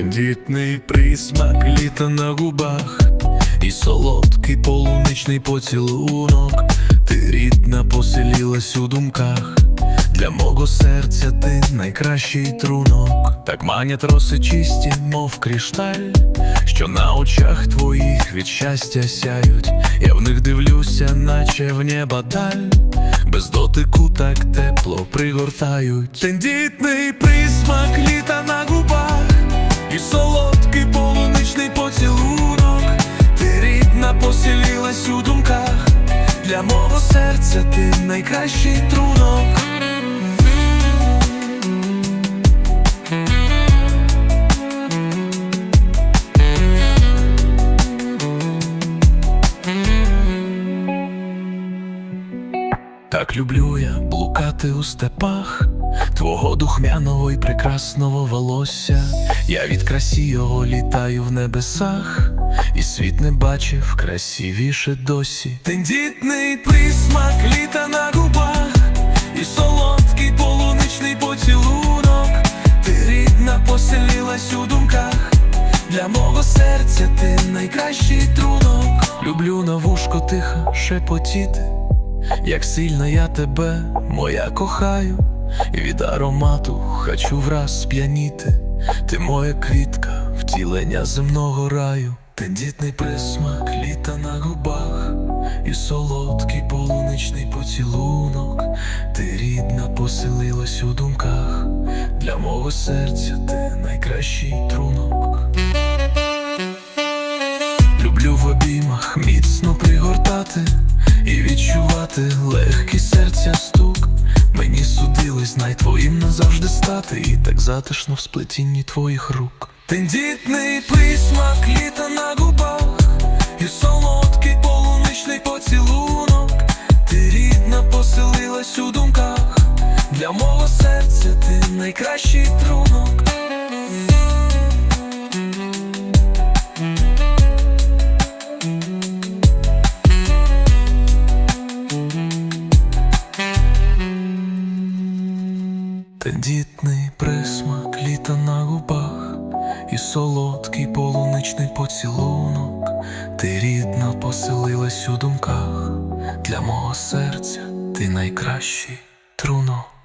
Тендітний присмак літа на губах, і солодкий полуничний поцілунок. Ти рідна поселилась у думках. Для мого серця ти найкращий трунок. Так манять роси чисті, мов кришталь, що на очах твоїх від щастя сяють. Я в них дивлюся, наче в небо даль. Без дотику так тепло пригортають. Тендітний присмак серця ти найкращий трунок. Так люблю я блукати у степах, твого духмяного і прекрасного волосся. Я від красі його літаю в небесах, і світ не бачив красивіше досі. Тендітний присмак літа на губах, і солодкий полуничний поцілунок. Ти рідна поселилась у думках. Для мого серця ти найкращий трунок. Люблю на вушко тихо шепотіти. Як сильно я тебе, моя кохаю, і від аромату хочу враз сп'яніти. Ти моя квітка, втілення земного раю, тендітний присмак літа на губах, і солодкий полуничний поцілунок. Ти рідна поселилась у думках. Для мого серця ти найкращий трунок. Люблю в обіймах міцно пригортати і відчувати легкий серця стук. Мені судилось знай твоїм назавжди стати, і так затишно в сплетінні твоїх рук. Тендітний присмак літа на губах, і солодкий полуничний поцілунок. Ти рідна поселилась у думках. Для мого серця ти найкращий трунок. Тендітний присмак літа на губах, і солодкий полуничний поцілунок. Ти рідна поселилась у думках. Для мого серця ти найкращий трунок.